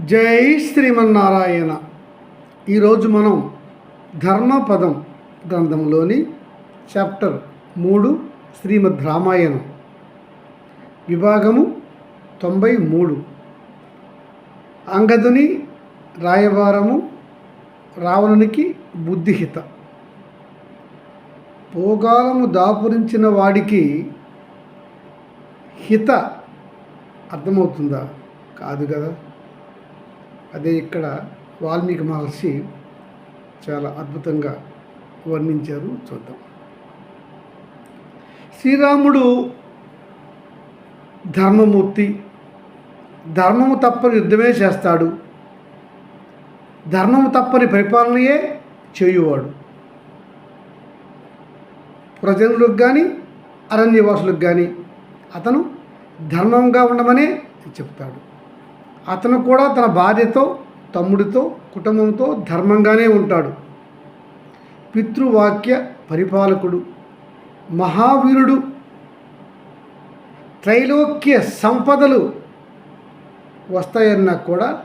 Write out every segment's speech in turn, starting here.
జై శ్రీమన్నారాయణ. ఈరోజు మనం ధర్మపదం గ్రంథంలోని చాప్టర్ మూడు శ్రీమద్ రామాయణం. విభాగము తొంభై మూడు. అంగదుని రాయబారము రావణునికి బుద్ధిహిత. పోగాలము దాపురించిన వాడికి హిత అర్థమవుతుందా? కాదు కదా. అదే ఇక్కడ వాల్మీకి మహర్షి చాలా అద్భుతంగా వర్ణించారు. చూద్దాం. శ్రీరాముడు ధర్మమూర్తి. ధర్మము తప్పని యుద్ధమే చేస్తాడు. ధర్మము తప్పని పరిపాలనయే చేయువాడు. ప్రజలకు కానీ అరణ్యవాసులకు కానీ అతను ధర్మంగా ఉండమనే చెప్తాడు. అతను కూడా తన భార్యతో తమ్ముడితో కుటుంబంతో ధర్మంగానే ఉంటాడు. పితృవాక్య పరిపాలకుడు మహావీరుడు త్రైలోక్య సంపదలు వస్తాయన్నా కూడా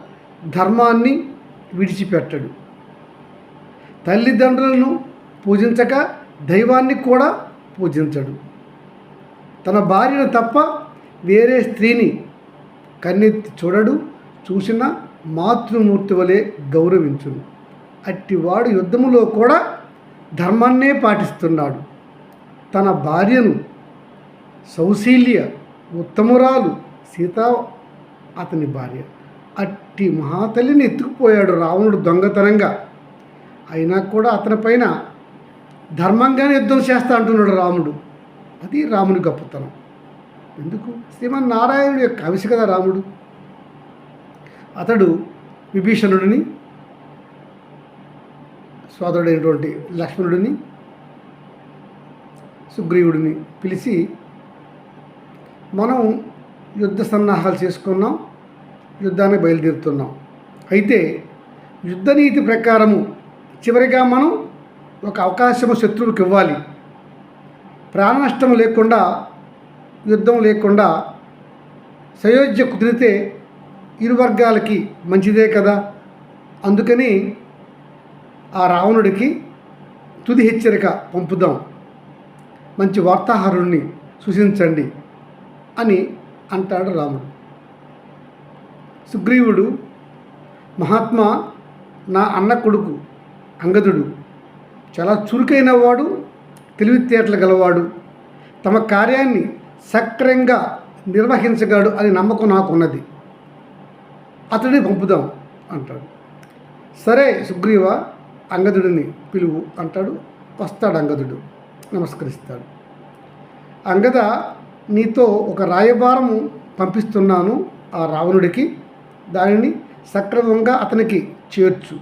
ధర్మాన్ని విడిచిపెట్టడు. తల్లిదండ్రులను పూజించక దైవాన్ని కూడా పూజించడు. తన భార్యను తప్ప వేరే స్త్రీని కన్నెత్తి చూడడు. చూసిన మాతృమూర్తి వలె గౌరవించును. అట్టివాడు యుద్ధములో కూడా ధర్మాన్నే పాటిస్తున్నాడు. తన భార్యను సౌశీల్య ఉత్తమురాలు సీత అతని భార్య. అట్టి మహాతల్లిని ఎత్తుకుపోయాడు రావణుడు దొంగతనంగా. అయినా కూడా అతని పైన ధర్మంగానే యుద్ధం చేస్తా అంటున్నాడు రాముడు. అది రాముని గొప్పతనం. ఎందుకు? శ్రీమన్నారాయణుడు యొక్క కవిసి కదా రాముడు. అతడు విభీషణుడిని సోదరుడైనటువంటి లక్ష్మణుడిని సుగ్రీవుడిని పిలిచి మనం యుద్ధ సన్నాహాలు చేసుకున్నాం యుద్ధానికి బయలుదేరుతున్నాం. అయితే యుద్ధనీతి ప్రకారము చివరిగా మనం ఒక అవకాశము శత్రువుకి ఇవ్వాలి. ప్రాణ నష్టం లేకుండా యుద్ధం లేకుండా సయోధ్య కుదిరితే ఇరు వర్గాలకి మంచిదే కదా? అందుకని ఆ రావణుడికి తుది హెచ్చరిక పంపుదాం. మంచి వార్తాహారుణ్ణి సూచించండి అని అంటాడు రాముడు. సుగ్రీవుడు మహాత్మా నా అన్న కొడుకు అంగదుడు చాలా చురుకైన వాడు తెలివితేటలు గలవాడు తమ కార్యాన్ని సక్రంగా నిర్వహించగలడు అని నమ్మకం నాకున్నది. అతడిని పంపుదాం అంటాడు. సరే సుగ్రీవ అంగదుడిని పిలువు అంటాడు. వస్తాడు అంగదుడు నమస్కరిస్తాడు. అంగద నీతో ఒక రాయబారము పంపిస్తున్నాను ఆ రావణుడికి. దానిని సక్రమంగా అతనికి చేర్చు.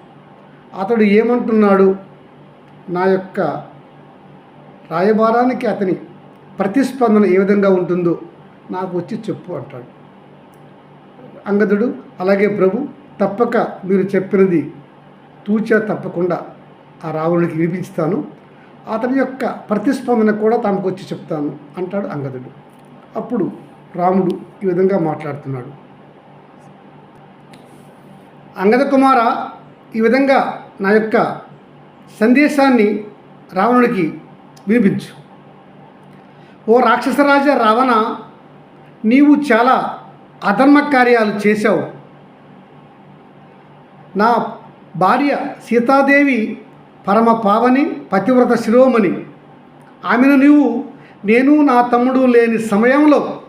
అతడు ఏమంటున్నాడు? నా యొక్క రాయబారానికి అతని ప్రతిస్పందన ఏ విధంగా ఉంటుందో నాకు వచ్చి చెప్పు అంటాడు. అంగదుడు అలాగే ప్రభు తప్పక మీరు చెప్పినది తూచా తప్పకుండా ఆ రావణుడికి వినిపించుతాను. అతని యొక్క ప్రతిస్పందన కూడా తమకు వచ్చి చెప్తాను అంటాడు అంగదుడు. అప్పుడు రాముడు ఈ విధంగా మాట్లాడుతున్నాడు. అంగద కుమార ఈ విధంగా నా యొక్క సందేశాన్ని రావణుడికి వినిపించు. ఓ రాక్షసరాజ రావణ నీవు చాలా అధర్మ కార్యాలు చేశావు. నా భార్య సీతాదేవి పరమ పావని పతివ్రత శిరోమణి. ఆమెను నీవు నేను నా తమ్ముడు లేని సమయంలో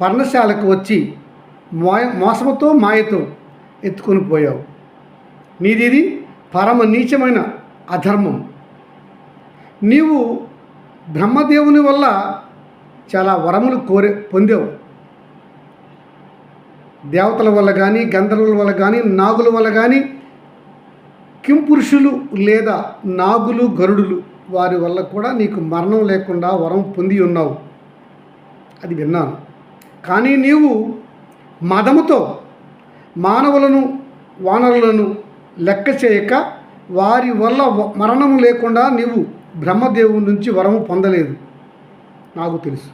పర్ణశాలకు వచ్చి మోయ మోసముతో మాయతో ఎత్తుకొని పోయావు. నీదిది పరమ నీచమైన అధర్మం. నీవు బ్రహ్మదేవుని వల్ల చాలా వరములు కోరే పొందావు. దేవతల వల్ల కానీ గంధర్వుల వల్ల కానీ నాగుల వల్ల కానీ కింపురుషులు లేదా నాగులు గరుడులు వారి వల్ల కూడా నీకు మరణం లేకుండా వరం పొంది ఉన్నావు. అది విన్నాను. కానీ నీవు మదముతో మానవులను వానరులను లెక్క చేయక వారి వల్ల మరణం లేకుండా నీవు బ్రహ్మదేవుని నుంచి వరము పొందలేదు. నాకు తెలుసు.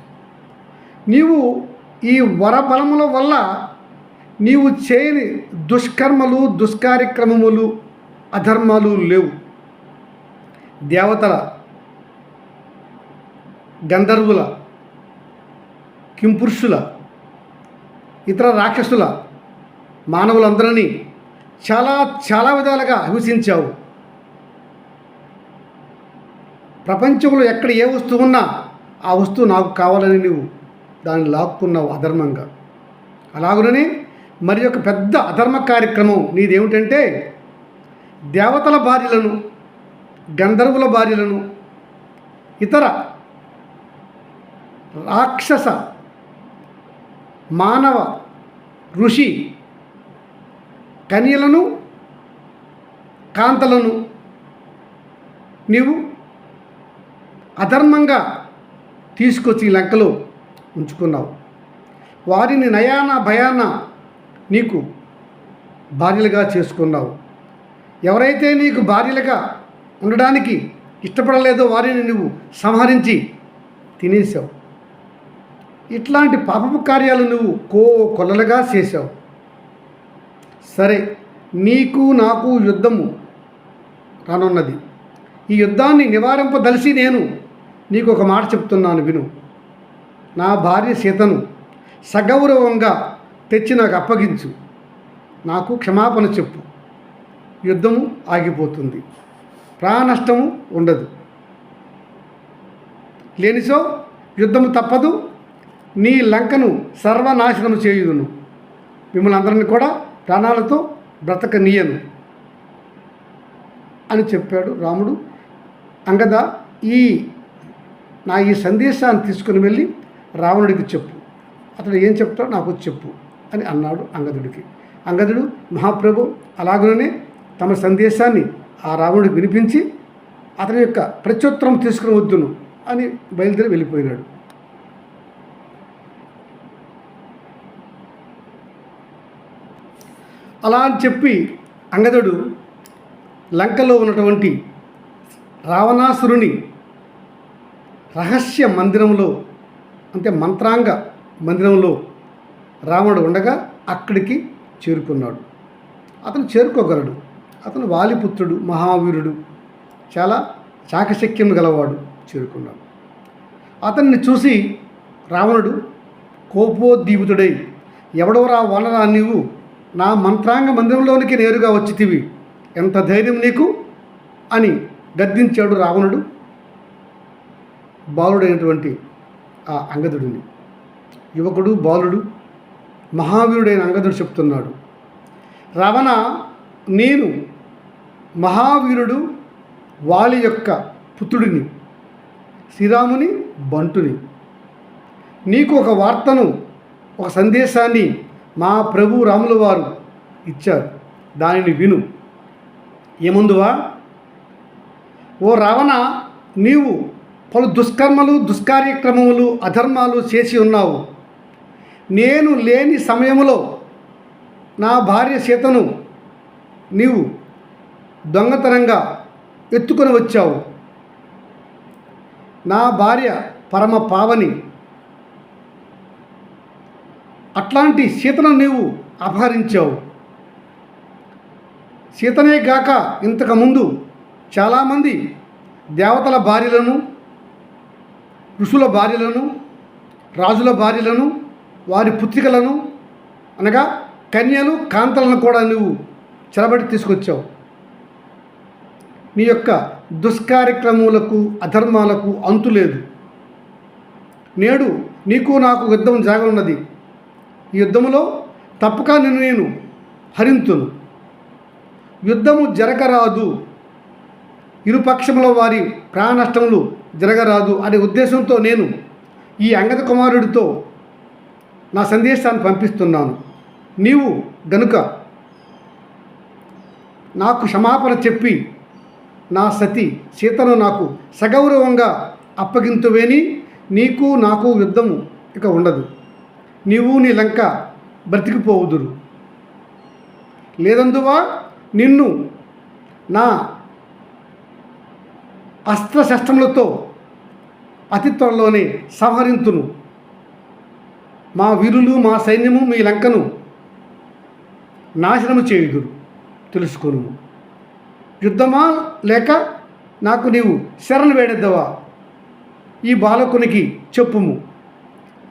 నీవు ఈ వరబలముల వల్ల నీవు చేయని దుష్కర్మలు దుష్కార్యక్రమములు అధర్మాలు లేవు. దేవతల గంధర్వుల కింపురుషుల ఇతర రాక్షసుల మానవులందరినీ చాలా చాలా విధాలుగా హింసించావు ప్రపంచంలో ఎక్కడ ఏ వస్తువు ఉన్నా ఆ వస్తువు నాకు కావాలని నువ్వు దాన్ని లాక్కున్నావు అధర్మంగా. అలాగునని మరి ఒక పెద్ద అధర్మ కార్యక్రమం నీదేమిటంటే దేవతల భార్యలను గంధర్వుల భార్యలను ఇతర రాక్షస మానవ ఋషి కన్యలను కాంతలను నీవు అధర్మంగా తీసుకొచ్చి లంకలో ఉంచుకున్నావు. వారిని నయాన భయాన నీకు భార్యలుగా చేసుకున్నావు. ఎవరైతే నీకు భార్యలుగా ఉండడానికి ఇష్టపడలేదో వారిని నువ్వు సంహరించి తినేసావు ఇట్లాంటి పాపపు కార్యాలు నువ్వు కో కొల్లలుగా చేశావు. సరే నీకు నాకు యుద్ధము రానున్నది. ఈ యుద్ధాన్ని నివారింపదలిసి నేను నీకు ఒక మాట చెప్తున్నాను విను. నా భార్య సీతను సగౌరవంగా తెచ్చి నాకు అప్పగించు. నాకు క్షమాపణ చెప్పు. యుద్ధము ఆగిపోతుంది. ప్రాణనష్టము ఉండదు. లేనిసో యుద్ధము తప్పదు. నీ లంకను సర్వనాశనము చేయుదును. మిమ్మల్ని అందరిని కూడా ప్రాణాలతో బ్రతకనీయను. అని చెప్పాడు రాముడు. అంగద ఈ నా ఈ సందేశాన్ని తీసుకుని వెళ్ళి రావణుడికి చెప్పు. అతడు ఏం చెప్తాడో నాకు చెప్పు. అని అన్నాడు అంగదుడికి. అంగదుడు మహాప్రభు అలాగనే తమ సందేశాన్ని ఆ రావణుడికి వినిపించి అతని యొక్క ప్రత్యుత్తరం తీసుకుని వద్దును అని బయలుదేరి వెళ్ళిపోయినాడు. అలా అని చెప్పి అంగదుడు లంకలో ఉన్నటువంటి రావణాసురుని రహస్య మందిరంలో అంటే మంత్రాంగ మందిరంలో రావణుడు ఉండగా అక్కడికి చేరుకున్నాడు. అతను చేరుకోగలడు. అతను వాలిపుత్రుడు మహావీరుడు చాలా చాకశక్యం గలవాడు చేరుకున్నాడు. అతన్ని చూసి రావణుడు కోపోద్దీపుతుడై ఎవడవరా వనరా నీవు? నా మంత్రాంగ మందిరంలోనికి నేరుగా వచ్చితివి. ఎంత ధైర్యం నీకు? అని గద్దించాడు రావణుడు బాలుడైనటువంటి ఆ అంగదుడిని. యువకుడు బాలుడు మహావీరుడైన అంగదుడు చెప్తున్నాడు. రవణ నేను మహావీరుడు వాలి యొక్క పుత్రుడిని శ్రీరాముని బంటుని. నీకు ఒక వార్తను ఒక సందేశాన్ని మా ప్రభు రాముల వారు ఇచ్చారు. దానిని విను. ఏముందువా? ఓ రావణ నీవు పలు దుష్కర్మలు దుష్కార్యక్రమములు అధర్మాలు చేసి ఉన్నావు. నేను లేని సమయంలో నా భార్య సీతను నీవు దొంగతనంగా ఎత్తుకొని వచ్చావు. నా భార్య పరమ పావని. అట్లాంటి సీతను నీవు అపహరించావు. సీతనే గాక ఇంతకుముందు చాలామంది దేవతల భార్యలను ఋషుల భార్యలను రాజుల భార్యలను వారి పుత్రికలను అనగా కన్యలు కాంతలను కూడా నువ్వు చెరబడి తీసుకొచ్చావు. నీ యొక్క దుష్కార్యక్రమములకు అధర్మాలకు అంతు లేదు. నేడు నీకు నాకు యుద్ధం జాగనున్నది ఈ యుద్ధములో తప్పక నిన్ను నేను హరింతును. యుద్ధము జరగరాదు. ఇరుపక్షముల వారి ప్రాణ నష్టములు జరగరాదు అనే ఉద్దేశంతో నేను ఈ అంగద కుమారుడితో నా సందేశాన్ని పంపిస్తున్నాను. నీవు గనుక నాకు క్షమాపణ చెప్పి నా సతి సీతను నాకు సగౌరవంగా అప్పగింతువేని నీకు నాకు యుద్ధము ఇక ఉండదు. నీవు నీ లంక బ్రతికిపోవుదురు. లేదందువా నిన్ను నా అస్త్రశస్త్రములతో అతి త్వరలోనే సంహరింతును మా వీరులు మా సైన్యము మీ లంకను నాశనము చేయుదురు. తెలుసుకోను యుద్ధమా లేక నాకు నీవు శరణు వేడెద్దవా? ఈ బాలకునికి చెప్పుము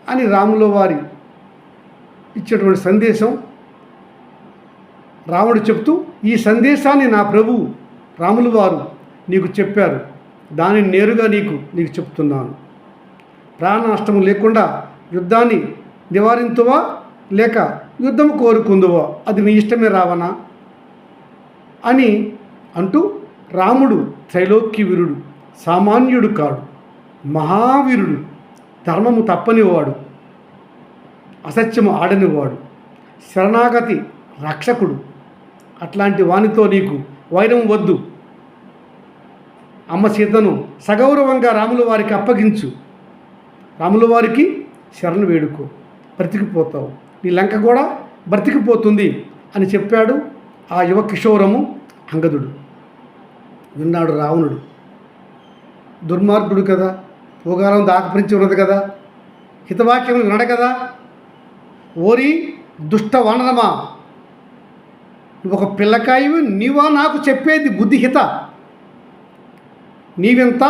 అని రాముల వారి ఇచ్చేటువంటి సందేశం రాముడు చెప్తూ ఈ సందేశాన్ని నా ప్రభు రాములు వారు నీకు చెప్పారు. దానిని నేరుగా నీకు నీకు చెప్తున్నాను. ప్రాణ నష్టం లేకుండా యుద్ధాన్ని నివారింతువా లేక యుద్ధం కోరుకుందువా? అది నీ ఇష్టమే రావనా అని అంటూ రాముడు త్రైలోక్య వీరుడు సామాన్యుడు కాడు మహావీరుడు ధర్మము తప్పనివాడు అసత్యము ఆడనివాడు శరణాగతి రక్షకుడు. అట్లాంటి వానితో నీకు వైరం వద్దు. అమ్మ సీతను సగౌరవంగా రాముల వారికి అప్పగించు. రాముల వారికి శరణు వేడుకో. బ్రతికిపోతావు. నీ లంక కూడా బ్రతికిపోతుంది అని చెప్పాడు ఆ యువ కిషోరము అంగదుడు. విన్నాడు రావణుడు. దుర్మార్గుడు కదా పోగాలం దాకపరించి ఉన్నది కదా హితవాక్యం వినడు కదా. ఓరి దుష్ట వనరమా నువ్వు ఒక పిల్లకాయవి నీవా నాకు చెప్పేది బుద్ధిహిత. నీవెంత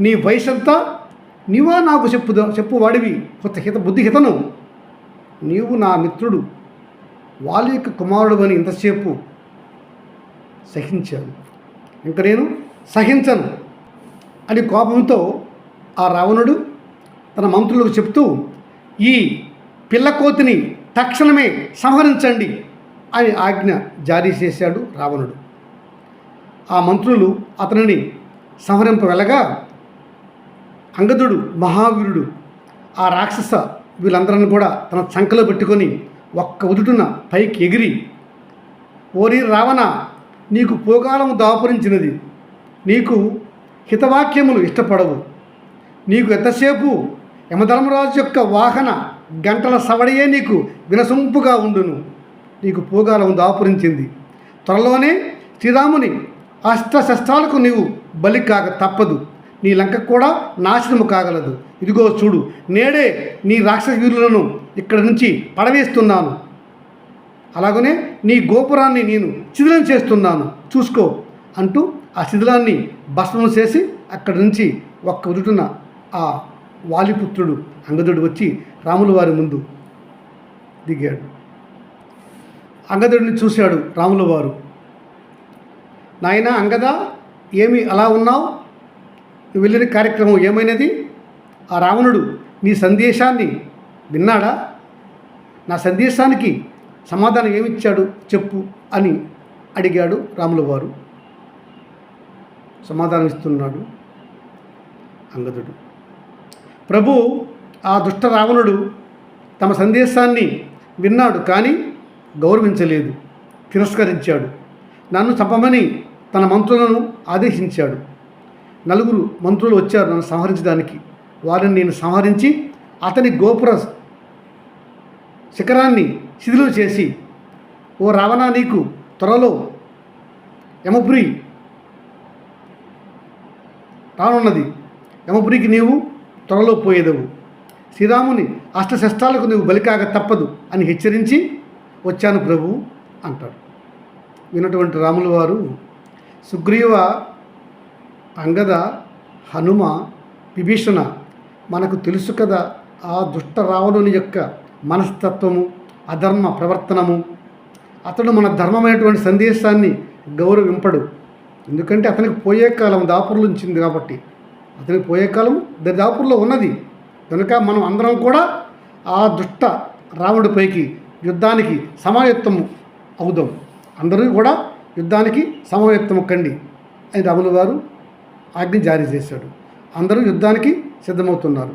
నీ వయసు ఎంత నీవా నాకు చెప్పు చెప్పు వాడివి. కొత్త హిత బుద్ధిహితను నీవు నా మిత్రుడు. వాళ్ళ యొక్క కుమారుడు అని ఇంతసేపు సహించాను. ఇంక నేను సహించను అని కోపంతో ఆ రావణుడు తన మంత్రులకు చెప్తూ ఈ పిల్లకోతిని తక్షణమే సంహరించండి అని ఆజ్ఞ జారీ చేశాడు రావణుడు. ఆ మంత్రులు అతనిని సంహరింప వెళ్ళగా అంగదుడు మహావీరుడు ఆ రాక్షస వీళ్ళందరిని కూడా తన చంకలో పెట్టుకొని ఒక్క ఉదుటున పైకి ఎగిరి ఓరి రావణ నీకు పోగాలం దాపురించినది. నీకు హితవాక్యములు ఇష్టపడవు. నీకు ఎంతసేపు యమధర్మరాజు యొక్క వాహన గంటల సవడియే నీకు వినసొంపుగా ఉండును. నీకు పోగాలం దాపురించింది. త్వరలోనే శ్రీరాముని అస్త్రశస్త్రాలకు నీవు బలి కాక తప్పదు. నీ లంక కూడా నాశనము కాగలదు. ఇదిగో చూడు నేడే నీ రాక్షస వీరులను ఇక్కడి నుంచి పడవేస్తున్నాను. అలాగనే నీ గోపురాన్ని నేను శిథిలం చేస్తున్నాను. చూసుకో అంటూ ఆ శిథిలాన్ని భస్మం చేసి అక్కడి నుంచి ఒక్క ఉదుటున ఆ వాలిపుత్రుడు అంగదుడు వచ్చి రాముల వారి ముందు దిగాడు. అంగదుడిని చూశాడు రాముల వారు. నాయన అంగద ఏమి అలా ఉన్నావు? వెళ్ళిన కార్యక్రమం ఏమైనది? ఆ రావణుడు నీ సందేశాన్ని విన్నాడా? నా సందేశానికి సమాధానం ఏమిచ్చాడు చెప్పు అని అడిగాడు రాముల వారు. సమాధానం ఇస్తున్నాడు అంగదుడు. ప్రభు ఆ దుష్ట రావణుడు తమ సందేశాన్ని విన్నాడు కానీ గౌరవించలేదు. తిరస్కరించాడు. నన్ను చంపమని తన మంత్రులను ఆదేశించాడు. నలుగురు మంత్రులు వచ్చారు నన్ను సంహరించడానికి. వారిని నేను సంహరించి అతని గోపుర శిఖరాన్ని శిథిలం చేసి ఓ రావణ నీకు త్వరలో యమపురి రానున్నది. యమపురికి నీవు త్వరలో పోయేదవు. శ్రీరాముని అష్టశస్త్రాలకు నువ్వు బలికాక తప్పదు అని హెచ్చరించి వచ్చాను ప్రభు అంటాడు. విన్నటువంటి రాముల వారు సుగ్రీవ అంగద హనుమ విభీషణ మనకు తెలుసు కదా ఆ దుష్ట రావణుని యొక్క మనస్తత్వము అధర్మ ప్రవర్తనము. అతడు మన ధర్మమైనటువంటి సందేశాన్ని గౌరవింపడు. ఎందుకంటే అతనికి పోయే కాలం దాపురులు ఉంచింది కాబట్టి. అతనికి పోయే కాలం దాపురులో ఉన్నది. కనుక మనం అందరం కూడా ఆ దుష్ట రాముడిపైకి యుద్ధానికి సమాయత్తము అవుదాం. అందరూ కూడా యుద్ధానికి సమాయత్తము కండి. అని రాములు వారు ఆజ్ఞ జారీ చేశాడు. అందరూ యుద్ధానికి సిద్ధమవుతున్నారు.